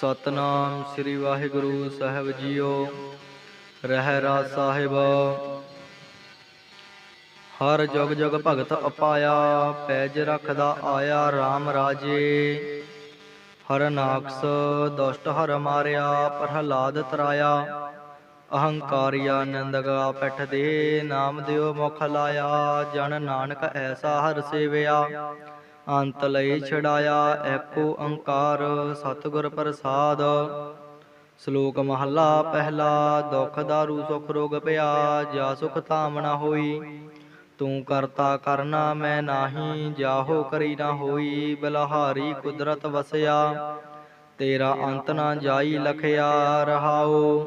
ਸਤਨਾਮ ਸ੍ਰੀ ਵਾਹਿਗੁਰੂ ਸਾਹਿਬ ਜੀਓ, ਰਹਿ ਰਾਸ ਸਾਹਿਬ। ਹਰ ਜੁਗ ਜੁਗ ਭਗਤ ਅਪਾਇਆ, ਪੈਜ ਰੱਖਦਾ ਆਇਆ RAM ਰਾਜੇ। ਹਰ ਨਾਕਸ ਦੁਸ਼ਟ ਹਰ ਮਾਰਿਆ, ਪ੍ਰਹਲਾਦ ਤਰਾਇਆ। ਅਹੰਕਾਰਿਆ ਨੰਦਗਾ ਪੈਠ ਦੇ ਨਾਮ ਦਿਓ ਮੁਖ ਲਾਇਆ, ਜਨ ਨਾਨਕ ਐਸਾ ਹਰ ਸੇਵਿਆ। ਅੰਤ ਲਈ ਛਡਾਇਆ ਏਕੋ ਓੰਕਾਰ ਸਤਿਗੁਰ ਪ੍ਰਸਾਦ। ਸ਼ਲੋਕ ਮਹੱਲਾ ਪਹਿਲਾ, ਦੁਖ ਦਾਰੂ, ਸੁਖ ਰੋਗ ਪਿਆ ਜਾ ਸੁਖ ਤਾਮਣਾ ਹੋਈ। ਤੂੰ ਕਰਤਾ ਕਰਨਾ ਮੈਂ ਨਾਹੀ, ਜਾਹੋ ਕਰੀ ਨਾ ਹੋਈ, ਬਲਹਾਰੀ ਕੁਦਰਤ ਵਸਿਆ। ਤੇਰਾ ਅੰਤ ਨਾ ਜਾਈ ਲਖਿਆ ਰਹਾਓ।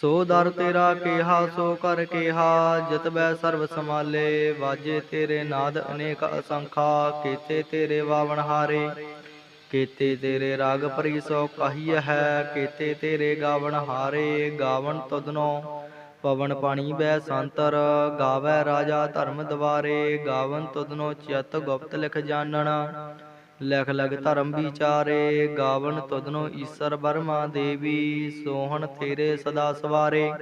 ਸੋ ਦਰ ਤੇਰਾ ਕਿਹਾ, ਸੋ ਕਰ ਕਿਹਾ, ਜਿਤ ਸਰਬ ਸਮਾਲੇ ਵਾਜੇ ਤੇਰੇ ਨਾਦ ਅਨੇਕ ਅਸੰਖਾ, ਕੀਤੇ ਤੇਰੇ ਵਾਵਣ ਹਾਰੇ। ਕੀਤੇ ਤੇਰੇ ਰਾਗ ਭਰੀ ਸੋ ਕਹੀ ਹੈ, ਕੀਤੇ ਤੇਰੇ ਗਾਵਣ ਹਾਰੇ, ਗਾਵਣ ਤੁਧਨੋ। ਪਵਨ ਪਾਣੀ ਬੈ ਸੰਤਰ, ਗਾਵੇ ਰਾਜਾ ਧਰਮ ਦਵਾਰੇ, ਗਾਵਨ ਤੁਧਨੋ ਚਿਤ ਗੁਪਤ ਲਿਖ ਜਾਣਨ। ਲਖ ਲਗ ਧਰਮ ਵਿਚਾਰੇ, ਗਾਵਨ ਤੁਧਨੋ ਈਸਰ ਬਰਮਾ ਦੇਵੀ, ਸੋਹਣ ਤੇਰੇ ਸਦਾ ਸਵਾਰੇ।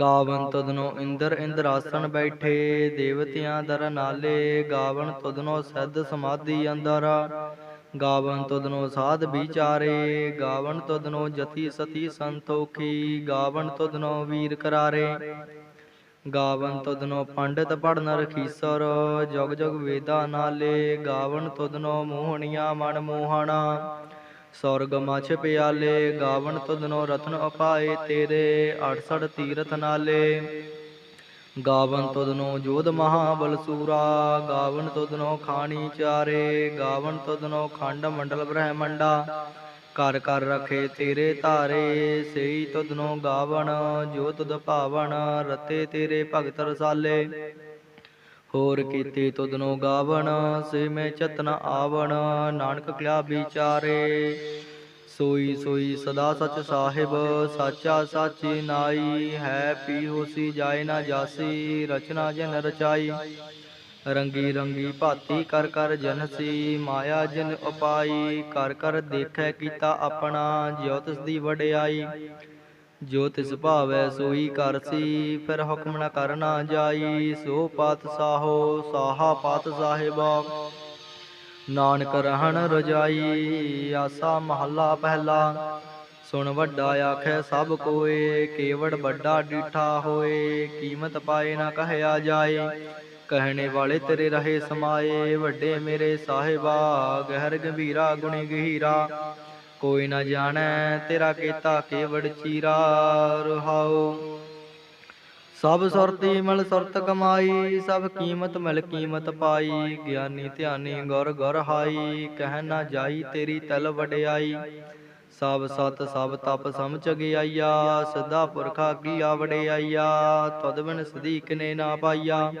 ਗਾਵਨ ਤੁਧਨੋ ਇੰਦਰ ਇੰਦਰਾਸਨ ਬੈਠੇ, ਦੇਵਤਿਆਂ ਦਰ ਨਾਲੇ, ਗਾਵਨ ਤੁਧਨੋ ਸਿੱਧ ਸਮਾਧੀ ਅੰਦਰ। ਗਾਵਨ ਤੁਧਨੋ ਸਾਧ ਵਿਚਾਰੇ, ਗਾਵਨ ਤੁਧਨੋ ਜਤੀ ਸਤੀ ਸੰਤੋਖੀ, ਗਾਵਨ ਤੁਧਨੋ ਵੀਰ ਕਰਾਰੇ। ਗਾਵਨ ਤੁਧਨੋ ਪੰਡਿਤ ਪੜਨ ਰਖੀਸਰ, ਜਗ ਜਗ ਵੇਦਾ ਨਾਲੇ ਗਾਵਨ ਤੁਧਨੋ ਮੋਹਣੀਆਂ ਮਨ ਮੋਹਣਾ। ਸੌਰਗ ਮਛ ਪਿਆਲੇ, ਗਾਵਨ ਤੁਧਨੋ ਰਤਨ ਉਪਾਏ ਤੇਰੇ 68 ਤੀਰਥ ਨਾਲੇ। ਗਾਵਨ ਤੁਧਨੋ ਜੋਧ ਮਹਾਬਲ ਸੂਰਾ, ਗਾਵਨ ਤੁਧਨੋ ਖਾਣੀ ਚਾਰੇ, ਗਾਵਨ ਤੁਧਨੋ ਖੰਡ ਮੰਡਲ ਬ੍ਰਹਮੰਡਾ। ਕਰ ਕਰ ਰਖੇ ਤੇਰੇ ਧਾਰੇ, ਸਈ ਤੁਧਨੋ ਗਾਵਣ, ਜੋ ਤੁਧ ਭਾਵਣ, ਰਤੇ ਤੇਰੇ ਭਗਤ ਰਸਾਲੇ। ਹੋਰ ਕੀਤੀ ਤੁਧਨੋ ਗਾਵਣ, ਸੇ ਮੈਂ ਚਤਨ ਆਵਣ, ਨਾਨਕ ਕਿਆ ਵਿਚਾਰੇ। ਸੋਈ ਸੋਈ ਸਦਾ ਸਚ ਸਾਹਿਬ, ਸਾਚਾ ਸਾਚੀ ਨਾਈ, ਹੈ ਪੀ ਹੋਸੀ ਜਾਏ ਨਾ ਜਾਸੀ, ਰਚਨਾ ਜਨ ਰਚਾਈ। ਰੰਗੀ ਰੰਗੀ ਭਾਤੀ ਕਰ ਕਰ ਜਨਸੀ, ਮਾਇਆ ਜਨ ਉਪਾਈ, ਕਰ ਕਰ ਦੇਖੈ ਕੀਤਾ ਆਪਣਾ, ਜਿਉ ਤਿਸ ਦੀ ਵਡਿਆਈ। ਜੋ ਤਿਸ ਭਾਵੈ ਸੋਈ ਕਰਸੀ ਫਿਰ ਹੁਕਮ ਨ ਕਰਨਾ ਜਾਈ। ਸੋ ਪਾਤ ਸਾਹੋ, ਸਾਹਾ ਪਾਤ ਸਾਹਿਬਾ। ਨਾਨਕ ਰਹਿਣ ਰਜਾਈ, ਆਸਾ ਮਹੱਲਾ ਪਹਿਲਾ। ਸੁਣ ਵੱਡਾ ਆਖੈ ਸਭ ਕੋਏ, ਕੇਵੜ ਵੱਡਾ ਡੀਠਾ ਹੋਏ, ਕੀਮਤ ਪਾਏ ਨਾ ਕਹਿਆ ਜਾਏ। ਕਹਿਣੇ ਵਾਲੇ ਤੇਰੇ ਰਹੇ ਸਮਾਏ, ਵੱਡੇ ਮੇਰੇ ਸਾਹਿਬਾ, ਗਹਿਰ ਗੰਭੀਰਾ, ਗੁਣੀ ਗਹੀਰਾ। ਕੋਈ ਨਾ ਜਾਣੈ ਤੇਰਾ ਕੀਤਾ ਕੇਵੜ ਚੀਰਾ, ਰਹਾਉ। ਸਭ ਸੁਰਤੀ ਮਲ ਸੁਰਤ ਕਮਾਈ, ਸਭ ਕੀਮਤ ਮਿਲ ਕੀਮਤ ਪਾਈ। ਗਿਆਨੀ ਧਿਆਨੀ ਗੁਰ ਗੁਰ ਹਾਈ, ਕਹਿ ਨਾ ਜਾਈ ਤੇਰੀ ਤਲ ਵਡਿਆਈ। ਸਭ ਸਤ ਸਭ ਤਪ ਸਮਝ ਗਿਆਈਆ ਸਦਾ ਪੁਰਖਾ ਕੀਆ ਵਡਿਆਈਆ ਤਦ ਬਿਨ ਸਦੀਕ ਨੇ ਨਾ ਪਾਈਆ।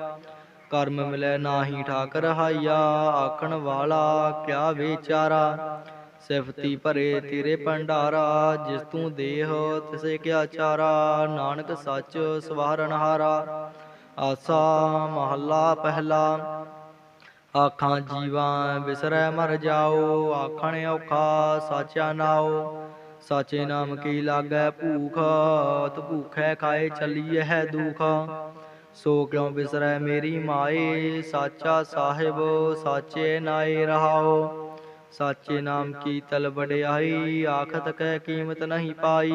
ਕਰਮ ਮਿਲੈ ਨਾਹੀ ਠਾਕ ਰਹਾਈਆ ਆਖਣ ਵਾਲਾ ਕਿਆ ਵਿਚਾਰਾ? ਸਿਫਤੀ ਭਰੇ ਤੇਰੇ ਭੰਡਾਰਾ, ਜਿਸ ਤੂੰ ਦੇਹ, ਤਿਸੇ ਕਿਆ ਚਾਰਾ? ਨਾਨਕ ਸੱਚ ਸਵਾਰਨ ਹਾਰਾ, ਆਸਾ ਮਹੱਲਾ ਪਹਿਲਾ। ਆਖਾਂ ਜੀਵਾਂ ਵਿਸਰੈ ਮਰ ਜਾਓ, ਆਖਣ ਔਖਾ ਸਾਚਾ ਨਾਓ। ਸਾਚੇ ਨਾਮ ਕੀ ਲਾਗੈ ਭੂਖ ਤ ਭੂਖੈ ਖਾਏ ਚੱਲੀਐ ਹੈ ਦੁਖ। ਸੋ ਕਿਉ ਬਿਸਰੈ ਮੇਰੀ ਮਾਏ? ਸਾਚਾ ਸਾਹਿਬ, ਸਾਚੇ ਨਾਏ ਰਹਾਓ। ਸਾਚੇ ਨਾਮ ਕੀ ਤਲ ਵਡਿਆਈ? ਆਖਤ ਕੈ ਕੀਮਤ ਨਹੀਂ ਪਾਈ।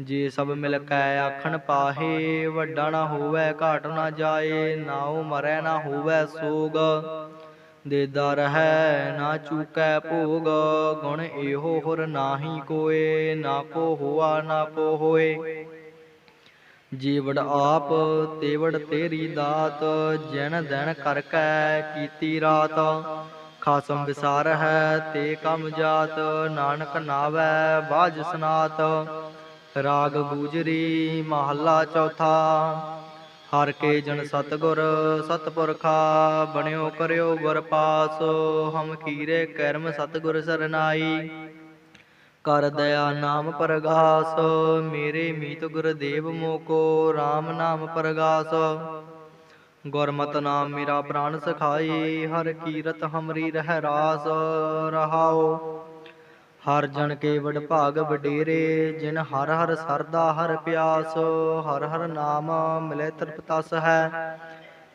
ਜੇ ਸਭ ਮਿਲ ਕੈ ਆਖਣ ਪਾਹੇ, ਵੱਡਾ ਨਾ ਹੋਵੇ, ਘਾਟ ਨਾ ਜਾਏ, ਨਾਉ ਮਰੈ ਨਾ ਹੋਵੇ ਸੋਗ। ਦੇਦਾ ਰਹੈ ਨਾ ਚੂਕੈ ਭੋਗ। ਗੁਣ ਇਹੋ ਹੁਰ ਨਾਹੀ ਕੋਏ, ਨਾ ਕੋ ਹੋਆ, ਨਾ ਕੋ ਹੋਏ। ਜੀਵੜ ਆਪ ਤੇਵੜ ਤੇਰੀ ਦਾਤ, ਜਨ ਦਿਨ ਕਰ ਕੈ ਕੀਤੀ ਰਾਤ। ਖਾਸਮ ਵਿਸਾਰ ਹੈ ਤੇ ਕਮ ਜਾਤ, ਨਾਨਕ ਨਾਵੈ ਬਾਜ ਸਨਾਤ। ਰਾਗ ਗੂਜਰੀ ਮਹੱਲਾ ਚੌਥਾ, ਹਰ ਕੇ ਜਨ ਸਤਗੁਰ ਸਤਪੁਰਖਾ, ਬਣਿਓ ਕਰਿਓ ਗੁਰ ਪਾਸ ਹਮ ਕੀਰੇ ਕਰਮ ਸਤਗੁਰ ਸਰਨਾਈ। ਕਰ ਦਇਆ ਨਾਮ ਪ੍ਰਗਾਸ, ਮੇਰੇ ਮੀਤ ਗੁਰਦੇਵ ਮੋਕੋ RAM ਨਾਮ ਪਰਗਾਸ। ਗੁਰਮਤ ਨਾਮ ਮੇਰਾ ਪ੍ਰਾਨ ਸਖਾਈ ਹਰ ਕੀਰਤ ਹਮਰੀ ਰਹਿ ਰਾਸ ਰਹਾਓ ਹਰ ਜਨ ਕੇ ਵਡ ਭਾਗ ਵਡੇਰੇ, ਜਿਨ ਹਰ ਹਰ ਸਰਦਾ ਹਰ ਪਿਆਸ, ਹਰ ਹਰ ਨਾਮ ਮਿਲੇ ਤ੍ਰਿਪਤਸ ਹੈ।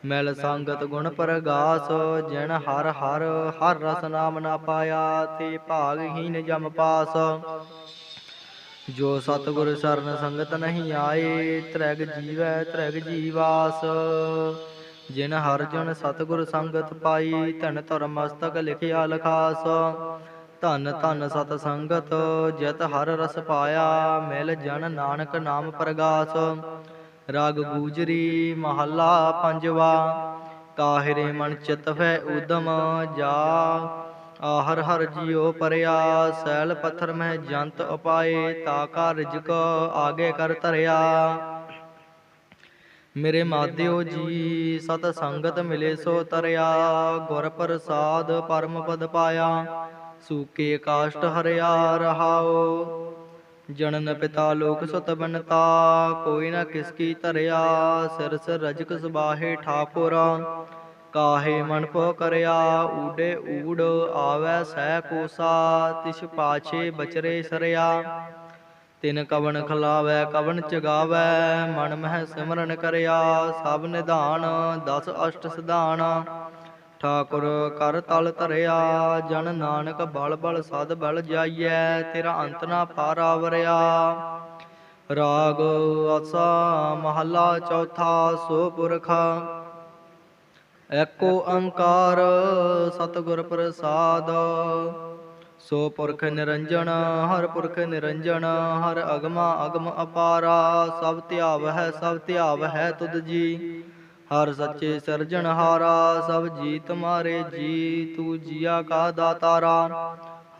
ਮਿਲ ਸੰਗਤ ਗੁਣ ਪ੍ਰਗਾਸ, ਜਿਨ ਹਰ ਹਰ ਹਰ ਰਸ ਨਾਮ ਨਾ ਪਾਇਆ, ਤੇ ਭਾਗਹੀਨ ਜਮ ਪਾਸ। ਜੋ ਸਤਿਗੁਰ ਸਰਨ ਸੰਗਤ ਨਹੀਂ ਆਏ, ਤ੍ਰੈਗ ਜੀਵੈ ਤ੍ਰੈਗ ਜੀਵਾਸ। ਜਿਨ ਹਰ ਜਨ ਸਤਿਗੁਰ ਸੰਗਤ ਪਾਈ, ਧਨ ਧਰ ਮਸਤਕ ਲਿਖਿਆ ਲਖਾਸ। ਧਨ ਧਨ ਸਤ ਸੰਗਤ, ਜਿਤ ਹਰ ਰਸ ਪਾਇਆ, ਮਿਲ ਜਨ ਨਾਨਕ ਨਾਮ ਪ੍ਰਗਾਸ। ਰਾਗ ਗੂਜਰੀ ਮਹੱਲਾ ਪੰਜਵਾ, ਕਾਹਿਰੇ ਮਨ ਚਿਤ ਹੈ ਉਦਮ ਜਾ। ਆਹਰ ਹਰ ਜਿਉ ਪਰਿਆ, ਸੈਲ ਪੱਥਰ ਮਹਿ ਜੰਤ ਉਪਾਏ ਤਾ ਕਾ ਰਿਜਕ ਆਗੇ ਕਰ ਧਰਿਆ। ਮੇਰੇ ਮਾਧਿਓ ਜੀ, ਸਤ ਸੰਗਤ ਮਿਲੇ ਸੋ ਤਰਿਆ। ਗੁਰ ਪ੍ਰਸਾਦ ਪਰਮ ਪਦ ਪਾਇਆ, ਸੂਕੇ ਕਾਸ਼ਟ ਹਰਿਆ ਰਹਾਓ ਜਨਨ ਪਿਤਾ ਲੋਕ ਸੁਤ ਬਨਤਾ, ਕੋਈ ਨਾ ਕਿਸ ਕੀ ਧਰਿਆ, ਸਿਰ ਸਿਰ ਰਜਕ ਸੁਬਾਹੇ ਠਾਕੁਰ, ਕਾਹੇ ਮਨ ਪੋ ਕਰਿਆ, ਊਡੇ ਊੜ ਆਵੈ ਸਹਿ ਕੋਸਾ, ਤਿਸ ਪਾਛੇ ਬਚਰੇ ਸਰਿਆ। ਤਿਨ ਕਵਣ ਖਲਾਵੈ, ਕਵਣ ਚਗਾਵੈ, ਮਨ ਮਹਿ ਸਿਮਰਨ ਕਰਿਆ, ਸਭ ਨਿਧਾਨ, ਦਸ ਅਸ਼ਟ ਸਿਧਾਨ। ਠਾਕੁਰ ਕਰ ਤਲ ਧਰਿਆ, ਜਨ ਨਾਨਕ ਬਲ ਬਲ ਸਦ ਬਲ ਜਾਈਐ, ਤੇਰਾ ਅੰਤ ਨਾ ਪਾਰਾ ਵਰਿਆ ਰਾਗ ਆਸਾ ਮਹੱਲਾ ਚੌਥਾ ਸੋ ਪੁਰਖ, ਏਕੋ ਅੰਕਾਰ ਸਤਿਗੁਰ ਪ੍ਰਸਾਦ। ਸੋ ਪੁਰਖ ਨਿਰੰਜਨ, ਹਰ ਪੁਰਖ ਨਿਰੰਜਨ, ਹਰ ਅਗਮਾ ਅਗਮ ਅਪਾਰਾ, ਸਭ ਧਿਆਵ ਹੈ ਸਭ ਧਿਆਵ ਹੈ ਤੁਧ ਜੀ। ਹਰ ਸੱਚੇ ਸਿਰਜਣਹਾਰਾ ਸਭ ਜੀ ਤੁਮਾਰੇ ਜੀ, ਤੂੰ ਜੀਆ ਕਾ ਦਾਤਾਰਾ।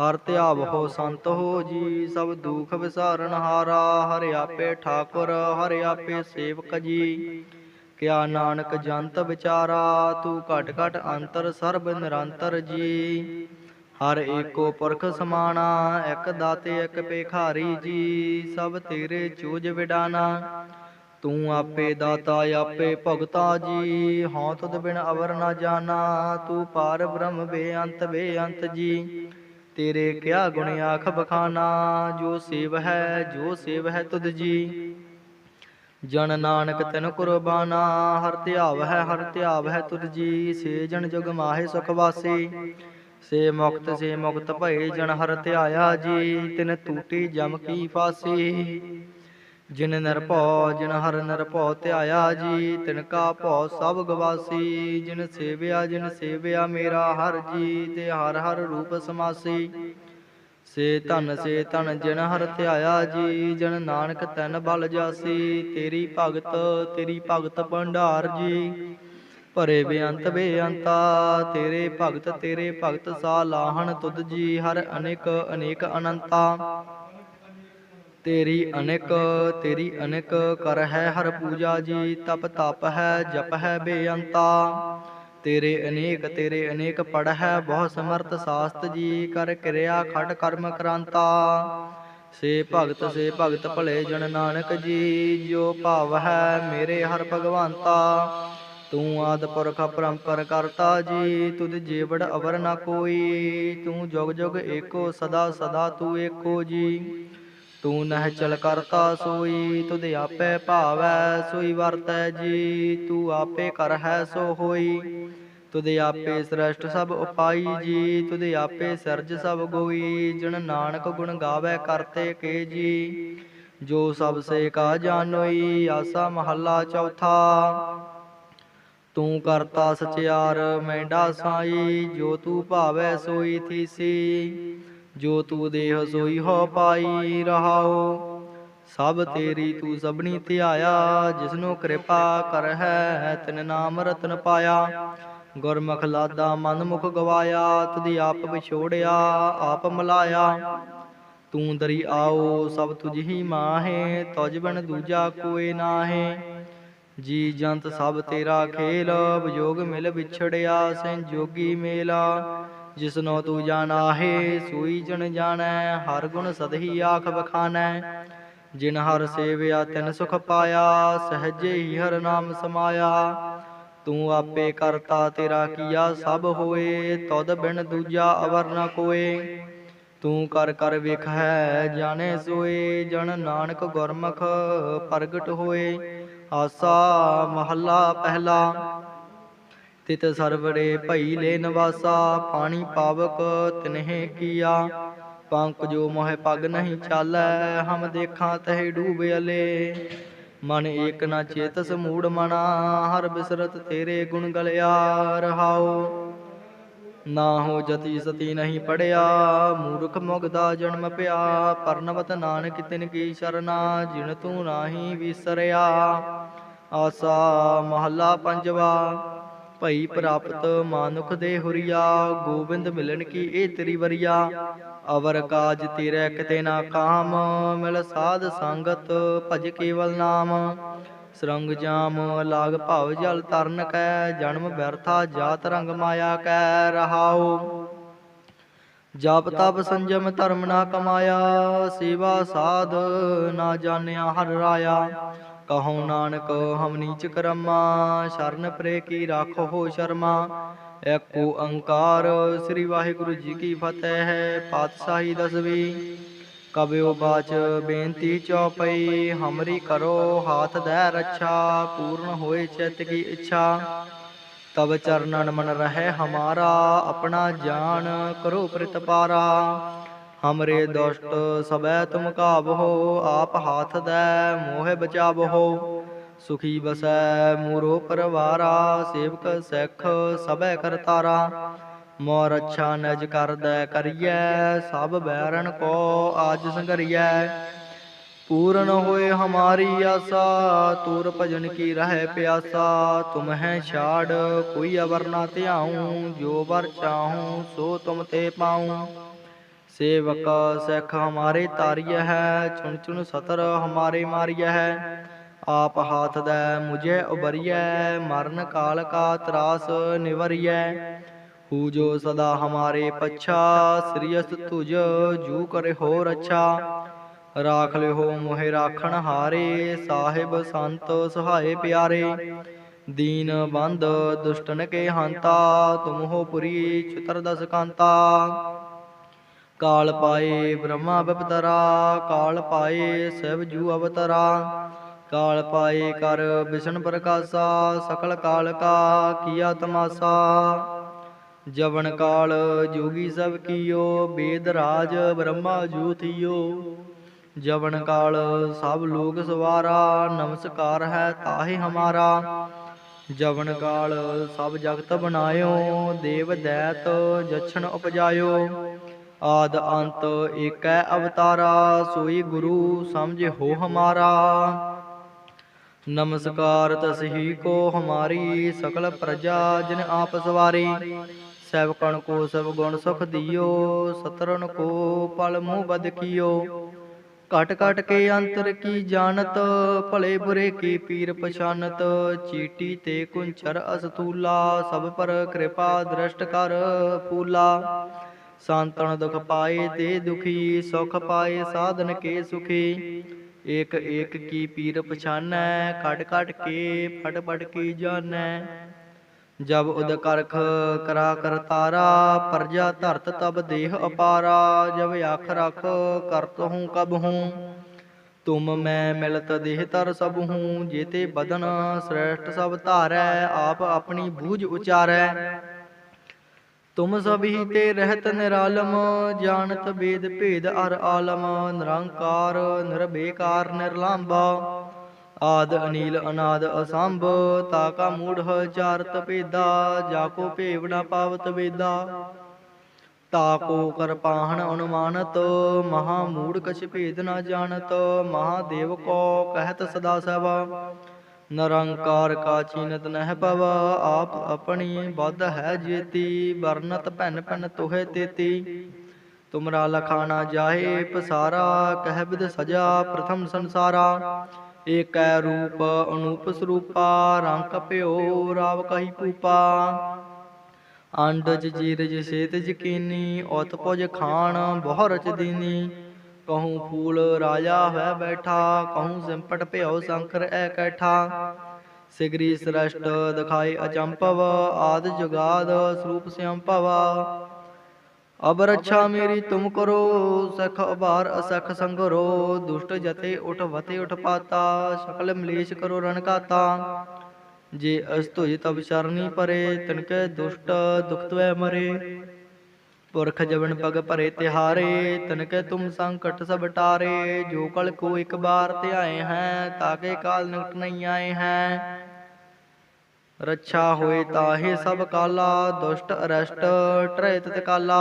ਹਰ ਧਿਆਵ ਹੋ ਸੰਤ ਹੋ ਜੀ, ਸਭ ਦੁਖ ਵਿਸਾਰਣਹਾਰਾ ਹਰਿ। ਆਪੇ ਠਾਕੁਰ, ਹਰਿ ਆਪੇ ਸੇਵਕ ਜੀ। ਕਿਆ ਨਾਨਕ ਜੰਤ ਵਿਚਾਰਾ, ਤੂੰ ਘਟ ਘਟ ਅੰਤਰ ਸਰਬ ਨਿਰੰਤਰ ਜੀ। ਹਰ ਏਕੋ ਪੁਰਖ ਸਮਾਣਾ, ਇੱਕ ਦਾਤੇ, ਇੱਕ ਭੇਖਾਰੀ ਜੀ, ਸਭ ਤੇਰੇ ਚੂਜ ਵਿਡਾਨਾ। ਤੂੰ ਆਪੇ ਦਾਤਾ, ਆਪੇ ਭਗਤਾ ਜੀ। ਹਉ ਤੁਧ ਬਿਨ ਅਵਰ ਨਾ ਜਾਣਾ, ਤੂੰ ਪਾਰ ਬ੍ਰਹਮ ਬੇਅੰਤ ਬੇਅੰਤ ਜੀ। ਤੇਰੇ ਕਿਆ ਗੁਣ ਆਖ ਬਖਾਨਾ ਜੋ ਸੇਵ ਹੈ, ਜੋ ਸੇਵ ਹੈ ਤੁਧ ਜੀ। ਜਨ ਨਾਨਕ ਤੈਨ ਕੁਰਬਾਨਾ, ਹਰ ਧਿਆਵ ਹੈ, ਹਰ ਧਿਆਵ ਹੈ ਤੁਧ ਜੀ। ਸੇ ਜਨ ਜੁਗ ਮਾਹੇ ਸੁਖ ਵਾਸੀ। ਸੇ ਮੁਕਤ ਸੇ ਮੁਕਤ ਭਏ ਜਨ ਹਰ ਧਿਆਇਆ ਜੀ। ਤਿਨ ਟੂਟੀ ਜਮ ਕੀ ਫਾਸੀ। ਜਿਨ ਨਿਰਭਉ ਜਿਨ ਹਰ ਨਿਰਭਉ ਧਿਆਇਆ ਜੀ, ਤਿਨ ਕਾ ਭਉ ਸਭ ਗਵਾਸੀ। ਜਿਨ ਸੇਵਿਆ ਜਿਨ ਸੇਵਿਆ ਮੇਰਾ ਹਰ ਜੀ, ਤੇ ਹਰ ਹਰ ਰੂਪ ਸਮਾਸੀ। ਸੇ ਧਨ ਸੇ ਧਨ ਜਿਨ ਹਰ ਧਿਆਇਆ ਜੀ, ਜਨ ਨਾਨਕ ਤਨ ਬਲ ਜਾਸੀ। ਤੇਰੀ ਭਗਤ ਤੇਰੀ ਭਗਤ ਭੰਡਾਰ ਜੀ। ਭਰੇ ਬੇਅੰਤ ਬੇਅੰਤਾ, ਤੇਰੇ ਭਗਤ ਤੇਰੇ ਭਗਤ ਸਾ ਲਾਹਣ ਤੁਧ ਜੀ। ਹਰ ਅਨੇਕ ਅਨੇਕ ਅਨੰਤਾ। ਤੇਰੀ ਅਨੇਕ ਤੇਰੀ ਅਨੇਕ ਕਰ ਹੈ ਹਰ ਪੂਜਾ ਜੀ, ਤਪ ਤਪ ਹੈ, ਜਪ ਹੈ ਬੇਅੰਤਾ। ਤੇਰੇ ਅਨੇਕ ਤੇਰੇ ਅਨੇਕ ਪੜ ਹੈ, ਬਹੁ ਸਮਰਥ ਸਾਸਤ ਜੀ, ਕਰ ਕਿਰਿਆ ਖੜ ਕਰਮ ਕਰਾਂਤਾ। ਸੇ ਭਗਤ ਸੇ ਭਗਤ ਭਲੇ ਜਨ ਨਾਨਕ ਜੀ, ਜੋ ਭਾਵ ਹੈ ਮੇਰੇ ਹਰ ਭਗਵੰਤਾ ਤੂੰ ਆਦ ਪੁਰਖ ਪਰੰਪਰ ਕਰਤਾ ਜੀ, ਤੁਧ ਜੀਵੜ ਅਵਰ ਨਾ ਕੋਈ। ਤੂੰ ਜੁਗ ਜੁਗ ਏਕੋ, ਸਦਾ ਸਦਾ ਤੂੰ ਏਕੋ ਜੀ। ਤੂੰ ਨਹਿ ਚਲ ਕਰਤਾ ਸੋਈ, ਤੁਧ ਆਪੇ ਭਾਵੈ ਸੋਈ ਵਰਤੈ ਜੀ, ਤੂੰ ਆਪੇ ਕਰ ਹੈ ਸੋ ਹੋਈ। ਤੁਧ ਆਪੇ ਸ੍ਰੇਸ਼ਟ ਸਭ ਉਪਾਈ ਜੀ, ਤੁਧ ਆਪੇ ਸਿਰਜ ਸਭ ਗੋਈ ਜਣ ਨਾਨਕ ਗੁਣ ਗਾਵੇ ਕਰਤੇ ਕੇ ਜੀ। ਜੋ ਸਭ ਸੇ ਕਾ ਜਾਣੋਈ ਆਸਾ ਮਹੱਲਾ ਚੌਥਾ। ਤੂੰ ਕਰਤਾ ਸਚਿਆਰ ਮੈਂਡਾ ਸਾਈ, ਜੋ ਤੂੰ ਭਾਵੈ ਸੋਈ ਥੀਸੀ। ਜੋ ਤੂੰ ਦੇਹ ਸੋਈ ਹੋ ਪਾਈ ਰਹਾਓ, ਸਭ ਤੇਰੀ ਤੂੰ ਸਭਨੀ ਧਿਆਇਆ, ਜਿਸਨੂੰ ਕਿਰਪਾ ਕਰ ਹੈ, ਤਿਨ ਨਾਮ ਰਤਨ ਪਾਇਆ। ਗੁਰਮੁਖ ਲਾਦਾ ਮਨ ਮੁਖ ਗਵਾਇਆ, ਤੁਧੀ ਆਪ ਵਿਛੋੜਿਆ, ਆਪ ਮਲਾਇਆ। ਤੂੰ ਦਰੀ ਆਓ, ਸਭ ਤੁਝ ਹੀ ਮਾਹੇ, ਤੁਝ ਬਿਨ ਦੂਜਾ ਕੋਈ ਨਾਹੇ। ਜੀ ਜੰਤ ਸਭ ਤੇਰਾ ਖੇਲ ਵਿਜੋਗ ਮਿਲ ਵਿਛੜਿਆ ਸੰਜੋਗੀ ਮੇਲਾ। ਜਿਸਨੋ ਤੂੰ ਜਾਣਾਹੇ, ਸੂਈ ਜਨ ਜਾਣੈ, ਹਰ ਗੁਣ ਸਦਹੀ ਆਖ ਬਖਾਨੈ। ਜਿਨ ਹਰ ਸੇਵਿਆ, ਤਿਨ ਸੁਖ ਪਾਇਆ, ਸਹਜੇ ਹੀ ਹਰ ਨਾਮ ਸਮਾਇਆ। ਤੂੰ ਆਪੇ ਕਰਤਾ ਤੇਰਾ ਕੀਆ ਸਭ ਹੋਏ, ਤਦ ਬਿਨ ਦੂਜਾ ਅਵਰ ਨ ਕੋਏ। ਤੂੰ ਕਰ ਕਰ ਵੇਖੈ, ਜਾਣੇ ਸੋਏ, ਜਨ ਨਾਨਕ ਗੁਰਮੁਖ ਪ੍ਰਗਟ ਹੋਏ। ਆਸਾ ਮਹੱਲਾ ਪਹਿਲਾ ਤਿਤ ਸਰਵੜੇ ਭਈ ਲੈ ਨਿਵਾਸਾ, ਪਾਣੀ ਪਾਵਕ ਤਿਨਹਿ ਕੀਆ। ਪੰਕ ਜੋ ਮੋਹਿ ਪਗ ਨਹੀਂ ਚਾਲੈ, ਹਮ ਦੇਖਾਂ ਤਹਿ ਡੂਬ ਅਲੇ। ਮਨ ਏਕ ਨਾ ਚੇਤਸ ਮੂੜ ਮਨਾ, ਹਰ ਬਿਸਰਤ ਤੇਰੇ ਗੁਣ ਗਲਿਆ ਰਹਾਓ ਨਾ ਹੋ ਜਤੀ ਸਤੀ ਨਹੀਂ ਪੜਿਆ, ਮੂਰਖ ਮੁਗਦਾ ਜਨਮ ਪਿਆ। ਪਰਨਵਤ ਨਾਨਕ ਤਿਨ ਕੀ ਸ਼ਰਨਾ, ਜਿਨ ਤੂੰ ਨਾਹੀ ਵਿਸਰਿਆ। ਆਸਾ ਮਹੱਲਾ ਪੰਜਵਾ ਭਈ ਪ੍ਰਾਪਤ ਮਾਨੁਖ ਦੇ ਹੁਰੀਆ, ਗੋਬਿੰਦ ਮਿਲਣ ਕੀ ਇਹ ਤੇਰੀ ਵਰੀਆ? ਅਵਰ ਕਾਜ ਤੇਰੇ ਕਿਤੇ ਨਾ ਕਾਮ, ਮਿਲ ਸਾਧ ਸੰਗਤ ਭਜ ਕੇਵਲ ਨਾਮ। ਸਰੰਗ ਜਾਮ ਲਾਗ ਭਵ ਜਲ ਤਰਨ ਕੈ, ਜਨਮ ਬਿਰਥਾ ਜਾਤ ਰੰਗ ਮਾਇਆ ਕੈ ਰਹਾਓ ਜਪ ਤਪ ਸੰਜਮ ਧਰਮ ਨਾ ਕਮਾਇਆ, ਸੇਵਾ ਸਾਧ ਨਾ ਜਾਣਿਆ ਹਰ ਰਾਇਆ। ਕਹੋ ਨਾਨਕ, ਹਮ ਨੀਚ ਕਰਮਾ, ਸ਼ਰਨ ਪ੍ਰੇ ਕੀ ਰਾਖੋ ਹੋ ਸ਼ਰਮਾ। ਏਕ ਓੰਕਾਰ, ਸ੍ਰੀ ਵਾਹਿਗੁਰੂ ਜੀ ਕੀ ਫਤਿਹ ਹੈ ਪਾਤਸ਼ਾਹੀ ਦਸਵੀਂ। ਕਬਿਓ ਬਾਚ, ਬੇਨਤੀ ਚਉਪਈ ਹਮਰੀ ਕਰੋ, ਹਾਥ ਦੈ ਰੱਛਾ, ਪੂਰਨ ਹੋਏ ਚਿਤ ਕੀ ਇੱਛਾ। ਤਬ ਚਰਨਨ ਮਨ ਰਹਿ ਹਮਾਰਾ, ਆਪਣਾ ਜਾਨ ਕਰੋ ਪ੍ਰਤਪਾਰਾ। ਹਮਰੇ ਦੁਸ਼ਟ ਸਬੈ ਤੁਮ ਕਾਬਹੋ ਆਪ ਹਾਥ ਦੈ ਮੋਹਿ ਬਚਾਵਹੋ ਸੁਖੀ ਬਸੈ ਮੂਰੋ ਪਰਵਾਰਾ, ਸੇਵਕ ਸਿੱਖ ਸਬੈ ਕਰਤਾਰਾ ਮੋਰ ਅੱਛਾ ਨਜ ਕਰਦੈ ਕਰੀਐ, ਸਭ ਬੈਰਨ ਕੋ ਆਜ ਸੰਗਰੀਐ। ਪੂਰਨ ਹੋਏ ਹਮਾਰੀ ਆਸਾ, ਤੂਰ ਭਜਨ ਕੀ ਰਹਿ ਪਿਆਸਾ। ਤੁਮ ਹੈ ਛਾੜ, ਕੋਈ ਅਵਰ ਨਾ ਧਿਆਉ, ਜੋ ਵਰ ਚਾਹੂੰ, ਸੋ ਤੁਮ ਤੇ ਪਾਉ। ਸੇਵਕ ਸਿੱਖ ਹਮਾਰੇ ਤਾਰੀਐ ਹੈ, ਚੁਣ ਚੁਣ ਸਤਰ ਹਮਾਰੇ ਮਾਰੀਐ ਹੈ। ਆਪ ਹਾਥ ਦੈ ਮੁਝੇ ਉਬਰੀਐ ਮਰਨ ਕਾਲ ਕਾ ਤਰਾਸ ਨਿਵਰੀਐ। ਹੂ ਜੋ ਸਦਾ ਹਮਾਰੇ ਪਛਾ ਸ੍ਰੀਅਸ ਤੁਜ ਜੂ ਕਰੇ ਹੋ ਰੱਛਾ। ਰਾਖ ਲਿਓ ਮੋਹਿ ਰਾਖਣ ਹਾਰੇ, ਸਾਹਿਬ ਸੰਤ ਸਹਾਏ ਪਿਆਰੇ। ਦੀਨ ਬੰਦ ਦੁਸ਼ਟਨ ਕੇ ਹੰਤਾ, ਤੁਮ ਹੋ ਪੁਰੀ ਚਤਰ ਦਸ ਕਾਂਤਾ। ਕਾਲ ਪਾਏ ਬ੍ਰਹਮਾ ਬਪਤਰਾ, ਕਾਲ ਪਾਏ ਸਿਵ ਜੂ ਅਵਤਰਾ। ਕਾਲ ਪਾਏ ਕਰ ਵਿਸ਼ਨ ਪ੍ਰਕਾਸ਼ਾ, ਸਕਲ ਕਾਲ ਕਾ ਕੀਆ ਤਮਾਸਾ। ਜਵਨ ਕਾਲ ਜੋਗੀ ਸਭ ਕੀਓ, ਬੇਦ ਰਾਜ ਬ੍ਰਹਮਾ ਜੂ ਥੀਓ। ਜਵਨ ਕਾਲ ਸਭ ਲੋਕ ਸਵਾਰਾ, ਨਮਸਕਾਰ ਹੈ ਤਾਹੇ ਹਮਾਰਾ। ਜਵਨ ਕਾਲ ਸਭ ਜਗਤ ਬਣਾਇਓ, ਦੇਵ ਦੈਤ ਜਛਣ ਉਪਜਾਇਓ। ਆਦ ਅੰਤ ਏਕੈ ਅਵਤਾਰਾ, ਸੋਈ ਗੁਰੂ ਸਮਝ ਹੋ ਹਮਾਰਾ। ਨਮਸਕਾਰ ਤਸਹੀ ਕੋ ਹਮਾਰੀ ਸਕਲ ਪ੍ਰਜਾ ਜਿਨ ਆਪ ਸਵਾਰੀ। ਸੈਵਕਣ ਕੋ ਸਭ ਗੁਣ ਸੁਖ ਦਿਓ ਸਤਰਨ ਕੋ ਪਲ ਮੂਹ ਬਦ ਕੀਓ। ਘਟ ਘਟ ਕੇ ਅੰਤਰ ਕੀ ਜਾਣਤ, ਭਲੇ ਬੁਰੇ ਕੀ ਪੀਰ ਪਛਾਨਤ। ਚੀਟੀ ਤੇ ਕੁੰਚਰ ਅਸਤੂਲਾ, ਸਭ ਪਰ ਕਿਰਪਾ ਦ੍ਰਿਸ਼ਟ ਕਰ ਫੂਲਾ। ਸੰਤਨ ਦੁਖ ਪਾਏ ਤੇ ਦੁਖੀ, ਸੁਖ ਪਾਏ ਸਾਧਨ ਕੇ ਸੁਖੀ। ਏਕ ਏਕ ਕੀ ਪੀਰ ਪਛਾਨੈ ਖੜ ਖੜ ਕੇ ਫਟ ਫਟ ਕੀ ਜਾਣੈ ਜਬ ਉਦ ਕਰਖ ਕਰਾ ਕਰਤਾਰਾ ਪਰਜਾ ਧਰਤ ਤਬ ਦੇਹ ਅਪਾਰਾ। ਜਬ ਅੱਖ ਰਖ ਕਰਤ ਹੂੰ ਕਬ ਹੂੰ, ਤੁਮ ਮੈਂ ਮਿਲਤ ਦੇਹ ਤਰ ਸਭ ਹੂੰ। ਜੇਤੇ ਬਦਨ ਸ੍ਰੇਸ਼ਟ ਸਭ ਧਾਰੈ, ਆਪ ਆਪਣੀ ਬੂਝ ਉਚਾਰੈ। ਤੁਮ ਸਭੀ ਤੇ ਰਹਿਤ ਨਿਰਾਲਮ ਜਾਣਤ ਬੇਦ ਭੇਦ ਅਰ ਆਲਮ ਨਿਰੰਕਾਰ ਨਿਰਬੇਕਾਰ ਨਿਰਲੰਭਾ। ਆਦ ਅਨੀਲ ਅਨਾਦ ਅਸੰਭ। ਤਾ ਕਾ ਮੂੜ ਚਾਰਤ ਭੇਦਾ ਜਾ ਕੋ ਭੇਵ ਨਾ ਪਾਵਤ ਵੇਦਾ। ਤਾ ਕੋ ਕਰਪਾਹਣ ਅਨੁਮਾਨਤ ਮਹਾ ਮੂੜ ਕਛ ਭੇਦ ਨਾ ਜਾਣਤ। ਮਹਾਦੇਵ ਕੋ ਕਹਿਤ ਸਦਾ ਸਭਾ। ਨਰੰਕਾਰ ਕਾ ਚੀਨਤ ਨਹਿ ਪਵ ਆਪ ਆਪਣੀ ਬਦ ਹੈ ਜੇਤੀ, ਵਰਨਤ ਭਨ ਭਨ ਤੋਹੇ ਤੇਤੀ। ਤੁਮਰਾ ਲਖਾਣਾ ਜਾਹੇ ਪਸਾਰਾ, ਕਹਿ ਬਿਦ ਸਜਾ ਪ੍ਰਥਮ ਸੰਸਾਰਾ। ਏਕੈ ਰੂਪ ਅਨੂਪ ਸਰੂਪਾ, ਰੰਗ ਭਿਓ ਰਾਵ ਕਹੀ ਪੂਪਾ ਅੰਡਜ ਜੀਰਜ ਸੇਤ ਯਕੀਨੀ ਉਤ ਪੁਜ ਖਾਨ ਬਹੁ ਰਚ ਦੀਨੀ। ਕਹੂੰ ਫੂਲ ਰਾਜਾ ਹੈ ਬੈਠਾ ਕਹੂੰ ਸਿੰਪਟ ਭਿਓ ਸ਼ੰਕਰ ਐ ਕੈਠਾ ਸਿਗਰੀ ਸ੍ਰਸ਼ਟ ਦਿਖਾਈ ਅਚੰਪਵ ਆਦ ਜੁਗਾਦ ਸਰੂਪ ਸਿਅੰਪਵ ਅਬ ਰੱਛਾ ਮੇਰੀ ਤੁਮ ਕਰੋ ਸਖ ਅਬਾਰ ਅਸਖ ਸੰਗਰੋ ਦੁਸ਼ਟ ਜਤੇ ਉਠ ਵਤੇ ਉਠ ਪਾਤਾ ਸਕਲ ਮਲੇਸ਼ ਕਰੋ ਰਣਕਾਤਾ ਜੇ ਅਸਤੁਜ ਤਬ ਚਰਨੀ ਪਰੇ ਤਿਨਕੇ ਦੁਸ਼ਟ ਦੁਖਤਵੈ ਮਰੇ ਪੁਰਖ ਜਵਨ ਪਗ ਭਰੇ ਤਿਹਾਰੇ, ਤਨਕੇ ਤੁਮ ਸੰਕਟ ਸਭ ਟਾਰੇ, ਜੋ ਕਲ ਕੋ ਇੱਕ ਬਾਰ ਧਿਆਏ ਹੈ ਤਾਕੇ ਕਾਲ ਨਿਕਟ ਨਹੀਂ ਆਏ ਹੈ। ਰੱਛਾ ਹੋਏ ਤਾਹੇ ਸਭ ਕਾਲਾ, ਦੁਸ਼ਟ ਅਰਸ਼ਟ ਟਰੇ ਤਤ ਕਾਲਾ।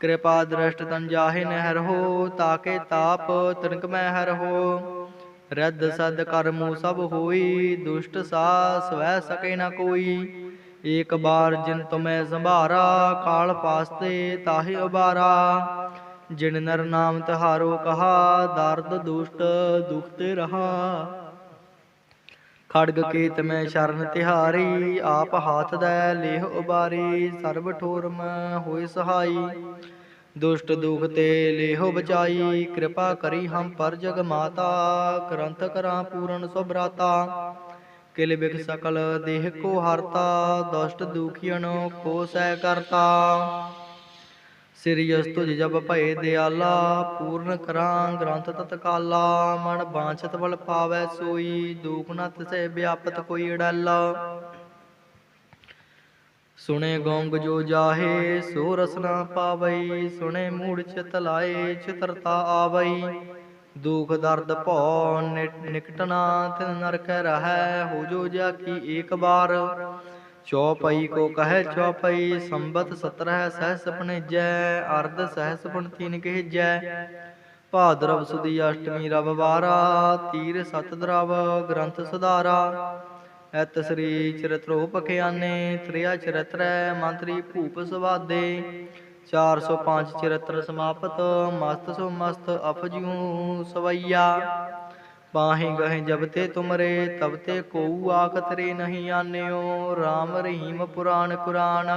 ਕਿਰਪਾ ਦ੍ਰਸ਼ਟ ਤਨ ਜਾਹੇ ਨਹਿਰ ਹੋ, ਤਾਕੇ ਤਾਪ ਤਨਕ ਮੈਂ ਹਰ ਹੋ। ਰੱਦ ਸਦ ਕਰਮੂ ਸਭ ਹੋਈ, ਦੁਸ਼ਟ ਸਾ ਸਵੈ ਸਕੇ ਨ ਕੋਈ। ਏਕ ਬਾਰ ਜਿਨ ਤੁਮੈ ਸੰਭਾਰਾ ਕਾਲ ਪਾਸਤੇ ਤਾਹੇ ਉਬਾਰਾ। ਜਿਨ ਨਰ ਨਾਮ ਤਹਾਰੋ ਕਹਾ, ਦਰਦ ਦੁਸ਼ਟ ਦੁਖ ਤੇ ਰਹਾ। ਖੜਗ ਕੇਤ ਮੈਂ ਸ਼ਰਨ ਤਿਹਾਰੀ, ਆਪ ਹਾਥ ਦੈ ਲੇਹ ਉਬਾਰੀ। ਸਰਬ ਠੋਰ ਮੈਂ ਹੋਏ ਸਹਾਈ, ਦੁਸ਼ਟ ਦੁਖ ਤੇ ਲੇਹੋ ਬਚਾਈ। ਕਿਰਪਾ ਕਰੀ ਹਮ ਪਰ ਜਗ ਮਾਤਾ, ਗ੍ਰੰਥ ਕਰਾਂ ਪੂਰਨ ਸੁਭਰਾਤਾ। ਕਿਲ ਬਿਖ ਸਕਲ ਦੇਹ ਕੋ ਹਰਤਾ, ਦੁਸ਼ਟ ਦੁਖੀਨ ਕੋ ਸਹਿ ਕਰਤਾ। ਸਿਰਿਯਸ ਤੁਜ ਜਬ ਭਏ ਦਿਆਲਾ, ਪੂਰਨ ਕਰਾਂ ਗ੍ਰੰਥ ਤਤਕਾਲਾ ਮਨ ਬਾਂਛਤ ਬਲ ਪਾਵੈ ਸੋਈ, ਦੁਖ ਨ ਤਿਸੈ ਵਿਆਪਤ ਕੋਈ ਅੜਾਲਾ। ਸੁਣੇ ਗੋਂਗ ਜੋ ਜਾਹੇ, ਸੋ ਰਸਨਾ ਪਾਵਈ, ਸੁਣੇ ਮੂੜ ਚਿਤ ਲਾਏ ਚਿਤਰਤਾ ਆਵਈ। ਦੁਖ ਦਰਦ ਭਉ ਨਿ- ਨਿਕਟਣਾ ਤਿਨ ਨਰਕ ਰਹੈ, ਹੋ ਜੋ ਜਾ ਕੀ ਏਕ ਬਾਰ। ਚੌਪਈ ਕੋ ਕਹੈ ਚੌਪਈ, ਸੰਬਤ 17 ਸਹਸ ਪਣਜੈ ਅਰਧ ਸਹਸ ਪਣ ਤੀਨ ਕਹਿਜੈ। ਭਾਦਰਵ ਸੁਦੀ ਅਸ਼ਟਮੀ ਰਵ ਵਾਰਾ, ਤੀਰ ਸਤ ਦਰਵ ਗ੍ਰੰਥ ਸੁਧਾਰਾ। ਐਤ ਸ੍ਰੀ ਚਰਿਤ੍ਰੋਪਖਿਆਨੇ, ਤ੍ਰਿਆ ਚਰਿਤ੍ਰੈ ਮੰਤਰੀ ਭੂਪ ਸਵਾਦੇ। 405 ਚਰਿਤ੍ਰ ਸਮਾਪਤ, ਮਸਤ ਸੋ ਮਸਤ ਅਫਜੂ ਸਵਈਆ। ਪਾਹੇ ਗਹਿ ਜਬ ਤੇ ਤੁਮਰੇ, ਤਬ ਤੇ ਕੋਊ ਆਖਤ ਰੇ ਨਹੀਂ ਆਨਿਓ। RAM ਰਹੀਮ ਪੁਰਾਨ ਕੁਰਾਨ,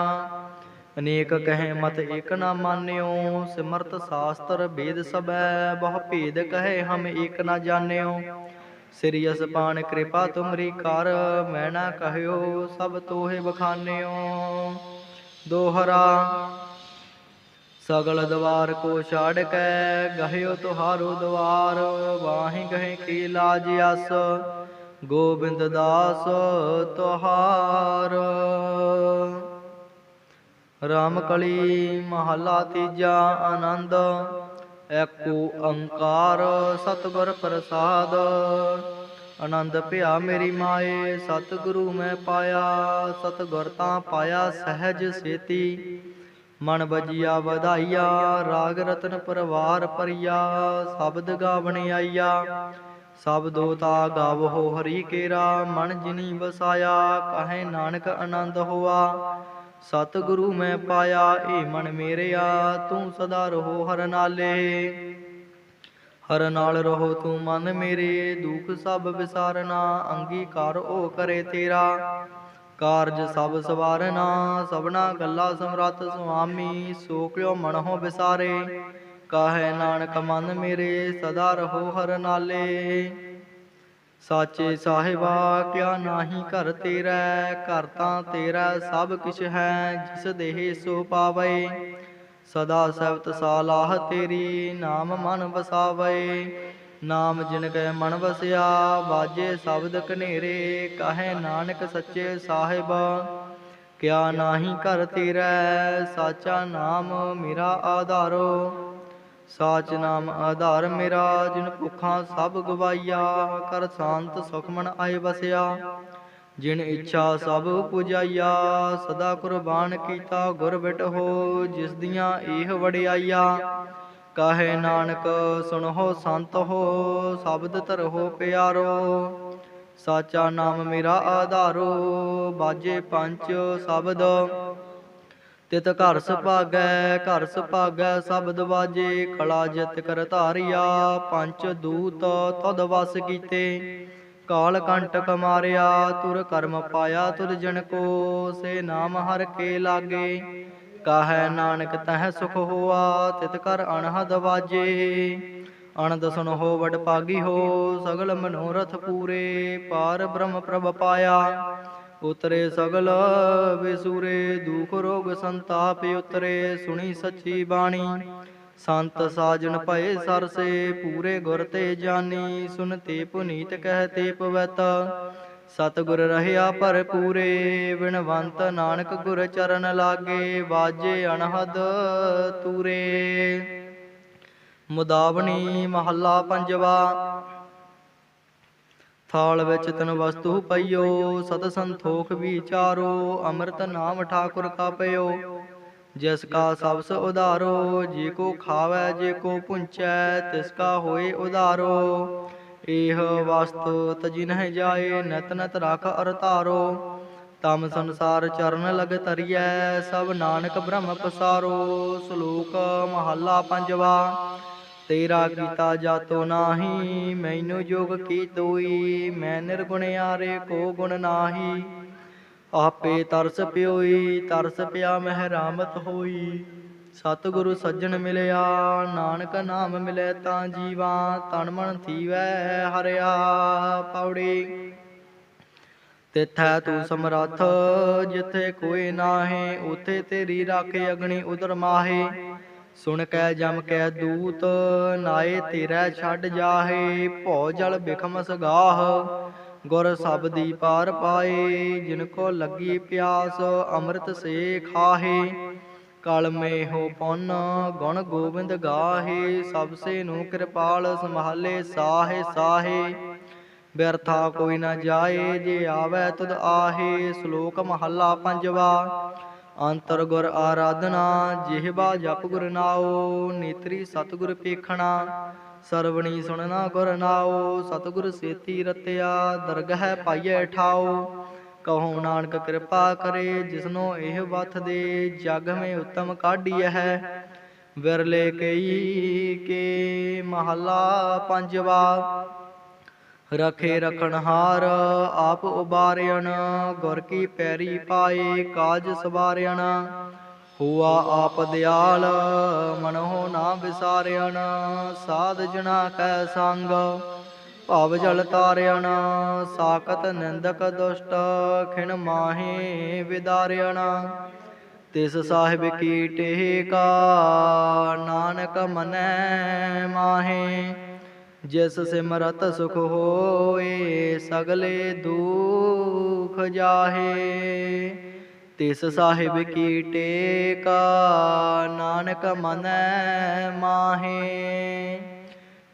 ਅਨੇਕ ਕਹੇ ਮਤ ਏਕ ਨਾ ਮਾਨਿਓ। ਸਿਮਰਤ ਸਾਸਤਰ ਵੇਦ ਸਬੈ ਬਹੁ ਭੇਦ ਕਹੇ ਹਮ ਏਕ ਨਾ ਜਾਣਿਓ। ਸ੍ਰੀ ਅਸਪਾਨ ਕਿਰਪਾ ਤੁਮਰੀ ਕਰ, ਮੈਂ ਨਾ ਕਹਿਓ ਸਭ ਤੋਹੇ ਬਖਾਨਿਓ। ਦੋਹਰਾ ਸਗਲ ਦਵਾਰ ਕੋ ਛਾੜ ਕੈ, ਗਹਿਓ ਤੁਹਾਰੋ ਦਵਾਰ, ਵਾਹੀ ਗਹਿ ਕੀ ਲਾਜ ਅਸ ਗੋਬਿੰਦ ਦਾਸ ਤੁਹਾਰ। ਰਾਮ ਕਲੀ ਮਹਲਾ ਤੀਜਾ ਆਨੰਦ, ਏਕੋ ਓੰਕਾਰ ਸਤਿਗੁਰ ਪ੍ਰਸਾਦ। ਆਨੰਦ ਭਿਆ ਮੇਰੀ ਮਾਏ, ਸਤਿਗੁਰੂ ਮੈਂ ਪਾਇਆ, ਸਤਿਗੁਰ ਤਾਂ ਪਾਇਆ ਸਹਿਜ ਸੇਤੀ। ਮਨ ਬਜਿਆ ਵਧਾਈਆ, ਰਾਗ ਰਤਨ ਪਰਵਾਰ ਪਰਿਆ ਸ਼ਬਦ ਗਾਵਣ ਆਈਆ। ਸਬਦੋ ਤਾ ਗਾਵੋ ਹਰੀ ਕੇਰਾ, ਮਨ ਜਿਨੀ ਵਸਾਇਆ, ਕਹੇ ਨਾਨਕ ਆਨੰਦ ਹੋਆ। ਸਤਿਗੁਰੂ ਮੈਂ ਪਾਇਆ, ਏ ਮਨ ਮੇਰਿਆ, ਤੂੰ ਸਦਾ ਰਹੋ ਹਰ ਨਾਲੇ। ਹਰ ਨਾਲ ਰਹੋ ਤੂੰ ਮਨ ਮੇਰੇ, ਦੁਖ ਸਭ ਵਿਸਾਰਨਾ, ਅੰਗੀਕਾਰ ਉਹ ਕਰੇ ਤੇਰਾ। ਕਾਰਜ ਸਭ ਸਵਾਰਨਾ ਸਭਨਾ ਗੱਲਾ ਸਮਰੱਥ ਸੁਆਮੀ, ਸੋ ਕਿਉ ਮਨਹੁ ਵਿਸਾਰੇ? ਕਾਹੇ ਨਾਨਕ ਮਨ ਮੇਰੇ, ਸਦਾ ਰਹੋ ਹਰ ਨਾਲੇ। ਸਾਚੇ ਸਾਹਿਬਾ, ਕਿਆ ਨਾਹੀ ਘਰ ਤੇਰਾ? ਘਰ ਤਾਂ ਤੇਰਾ ਸਭ ਕਿਛ ਹੈ, ਜਿਸ ਦੇਹ ਸੋ ਪਾਵੇ। ਸਦਾ ਸਬਤ ਸਾਲਾਹ ਤੇਰੀ, ਨਾਮ ਮਨ ਵਸਾਵੇ। ਨਾਮ ਜਿਨ ਕੈ ਮਨ ਵਸਿਆ ਬਾਜੇ ਸ਼ਬਦ ਕਨੇਰੇ ਕਹੇ ਨਾਨਕ ਸੱਚੇ ਸਾਹਿਬ। ਕਿਆ ਨਾਹੀ ਘਰ ਤੇਰਾ, ਸਾਚਾ ਨਾਮ ਮੇਰਾ ਆਧਾਰੋ। ਸਾਚ ਨਾਮ ਆਧਾਰ ਮੇਰਾ, ਜਿਨ ਭੁੱਖਾਂ ਸਭ ਗਵਾਈਆ, ਕਰ ਸ਼ਾਂਤ ਸੁਖਮਨ ਆਏ ਵਸਿਆ। ਜਿਨ ਇੱਛਾ ਸਭ ਪੁਜਾਈਆ, ਸਦਾ ਕੁਰਬਾਨ ਕੀਤਾ ਗੁਰ ਬਿਟ ਹੋ ਜਿਸ ਦੀਆਂ ਇਹ ਵਡਿਆਈਆ। ਕਾਹੇ ਨਾਨਕ, ਸੁਣੋ ਸੰਤ ਹੋ, ਸ਼ਬਦ ਧਰੋ ਪਿਆਰੋ। ਸਾਚਾ ਨਾਮ ਮੇਰਾ ਆਧਾਰੋ, ਬਾਜੇ ਪੰਜ ਸ਼ਬਦ। ਤਿਤ ਘਰ ਸੁਭਾਗੈ ਘਰ ਸੁਭਾਗੈ, ਸ਼ਬਦ ਬਾਜੇ ਕਲਾ ਜਿਤ ਕਰ ਧਾਰਿਆ, ਪੰਚ ਦੂਤ ਤਦ ਵਸ ਕੀਤੇ। ਕਾਲ ਕੰਟਕ ਮਾਰਿਆ ਤੁਰ ਕਰਮ ਪਾਇਆ ਤੁਰ ਜਨ ਕੋ, ਸੇ ਨਾਮ ਹਰ ਕੇ ਲਾਗੇ। ਕਾਹੈ ਨਾਨਕ ਤਹਿ ਸੁਖ ਹੋਆ, ਤਿਤ ਕਰ ਅਨਹਦ ਵਾਜੇ। ਅਨੰਦ ਸੁਨ ਹੋ ਵਡ ਪਾਗੀ ਹੋ, ਸਗਲ ਮਨੋਰਥ ਪੂਰੇ, ਪਾਰ ਬ੍ਰਹਮ ਪ੍ਰਭ ਪਾਇਆ। ਉਤਰੇ ਸਗਲ ਵਿਸੂਰੇ, ਦੁਖ ਰੋਗ ਸੰਤਾਪ ਉਤਰੇ, ਸੁਣੀ ਸੱਚੀ ਬਾਣੀ। ਸੰਤ ਸਾਜਣ ਭਏ ਸਰਸੇ, ਪੂਰੇ ਗੁਰ ਤੇ ਜਾਨੀ। ਸੁਨਤੇ ਪੁਨੀਤ ਕਹਿ ਤੇ ਪਵਤ ਸਤਿਗੁਰ ਰਹਿਆ ਭਰਪੂਰੇ, ਬਿਨਵੰਤ ਨਾਨਕ ਗੁਰ ਚਰਨ ਲਾਗੇ, ਵਾਜੇ ਅਨਹਦ ਤੂਰੇ। ਮੁਦਾਵਣੀ ਮਹੱਲਾ ਪੰਜਵਾ, ਥਾਲ ਵਿੱਚ ਤਨ ਵਸਤੂ ਪਈਓ, ਸਤ ਸੰਤੋਖ ਵਿਚਾਰੋ ਅੰਮ੍ਰਿਤ ਨਾਮ ਠਾਕੁਰ ਕਾ ਪਇਓ ਜਿਸ ਕਾ ਸਬਸ ਉਧਾਰੋ, ਜੇ ਕੋ ਖਾਵੈ, ਜੇ ਕੋ ਪੁੰਚੈ, ਤਿਸ ਕਾ ਹੋਏ ਉਧਾਰੋ। ਇਹ ਵਸਤੂ ਤਜੀ ਜਾਏ, ਨਤ ਨਤ ਰਖ ਅਰ ਧਾਰੋ। ਤਮ ਸੰਸਾਰ ਚਰਨ ਲਗ ਤਰੀਐ ਸਭ ਨਾਨਕ ਬ੍ਰਹਮ ਪਸਾਰੋ। ਸ਼ਲੋਕ ਮਹੱਲਾ ਪੰਜਵਾ, ਤੇਰਾ ਕੀਤਾ ਜਾਤੋ ਨਾਹੀ, ਮੈਨੂੰ ਜੋਗ ਕੀ ਤੋਈ? ਮੈਂ ਨਿਰਗੁਣਿਆਰੇ ਕੋ ਗੁਣ ਨਾਹੀ? ਆਪੇ ਤਰਸ ਪਿਓਈ, ਤਰਸ ਪਿਆ ਮਹਿ ਰਾਮਤ ਹੋਈ। ਸਤਿਗੁਰੂ ਸੱਜਣ ਮਿਲਿਆ, ਨਾਨਕ ਨਾਮ ਮਿਲੇ ਤਾਂ ਜੀਵਾ ਤਨ ਮਨ ਥੀਵੈ ਹਰਿਆ ਪੌੜੀ। ਤਿਥੈ ਤੂੰ ਸਮਰੱਥ, ਜਿਥੇ ਕੋਈ ਨਾਹੀ, ਉਥੇ ਤੇਰੀ ਰਾਖੇ ਅਗਣੀ ਉਦਰ ਮਾਹੇ। ਸੁਣ ਕੈ ਜਮ ਕੈ ਦੂਤ, ਨਾਏ ਤੇਰਾ ਛੱਡ ਜਾਹੇ, ਭਉ ਜਲ ਬਿਖਮ ਸਗਾਹ। ਗੁਰ ਸਬਦੀ ਪਾਰ ਪਾਏ, ਜਿਨ ਕੋ ਲੱਗੀ ਪਿਆਸ, ਅੰਮ੍ਰਿਤ ਸੇ ਖਾਹੇ। ਕਲ ਮੇ ਹੋ ਪਨ, ਗੁਣ ਗੋਬਿੰਦ ਗਾਹੇ, ਸਭ ਸੇ ਨੂੰ ਕਿਰਪਾਲ ਸੰਭਾਲੇ, ਸਾਹੇ ਸਾਹੇ। ਬਿਰਥਾ ਕੋਈ ਨਾ ਜਾਏ, ਜੇ ਆਵੈ ਤੁਧ ਆਹੇ, ਸ਼ਲੋਕ ਮਹੱਲਾ ਪੰਜਵਾ। ਅੰਤਰ ਗੁਰ ਆਰਾਧਨਾ ਜਿਹਵਾ ਜਪ ਗੁਰ ਨਾਉ, ਨੇਤਰੀ ਸਤਿਗੁਰ ਪੇਖਣਾ। ਸਰਵਣੀ ਸੁਣਨਾ ਗੁਰ ਨਾਉ, ਸਤਿਗੁਰ ਸੇਤੀ ਰਤਿਆ, ਦਰਗਹਿ ਪਾਈਐ ਠਾਉ। ਕਹੋ ਨਾਨਕ ਕਿਰਪਾ ਕਰੇ, ਜਿਸਨੋ ਇਹ ਵਥ ਦੇ ਜਗ ਮੇ ਉਤਮ ਕਾਢੀਐ ਹੈ। ਵਿਰਲੇ ਕਈ ਕੇ ਮਹੱਲਾ ਪੰਜਵਾ, ਰਖੇ ਰਖਣਹਾਰ ਆਪ ਉਬਾਰਿਆਣ ਗੁਰ ਕੀ ਪੈਰੀ ਪਾਏ ਕਾਜ ਸਵਾਰਿਆਣ ਹੁਆ ਆਪ ਦਿਆਲ, ਮਨੋ ਨਾ ਵਿਸਾਰਿਆਣ ਸਾਧ ਜਨਾ ਕੈ ਸੰਗ। ਭਵ ਜਲ ਤਾਰਿਆਣ ਸਾਕਤ ਨਿੰਦਕ ਦੁਸ਼ਟ, ਖਿਣ ਮਾਹੇ ਵਿਦਾਰਿਆਣ। ਤਿਸ ਸਾਹਿਬ ਕੀ ਟੇਕਾ ਨਾਨਕ ਮਨੈ ਮਾਹੇ। ਜਿਸ ਸਿਮਰਤ ਸੁਖ ਹੋਏ, ਸਗਲੇ ਦੁਖ ਜਾਹੇ। ਤਿਸ ਸਾਹਿਬ ਕੀ ਟੇਕਾ ਨਾਨਕ ਮਨੈ ਮਾਹੇ।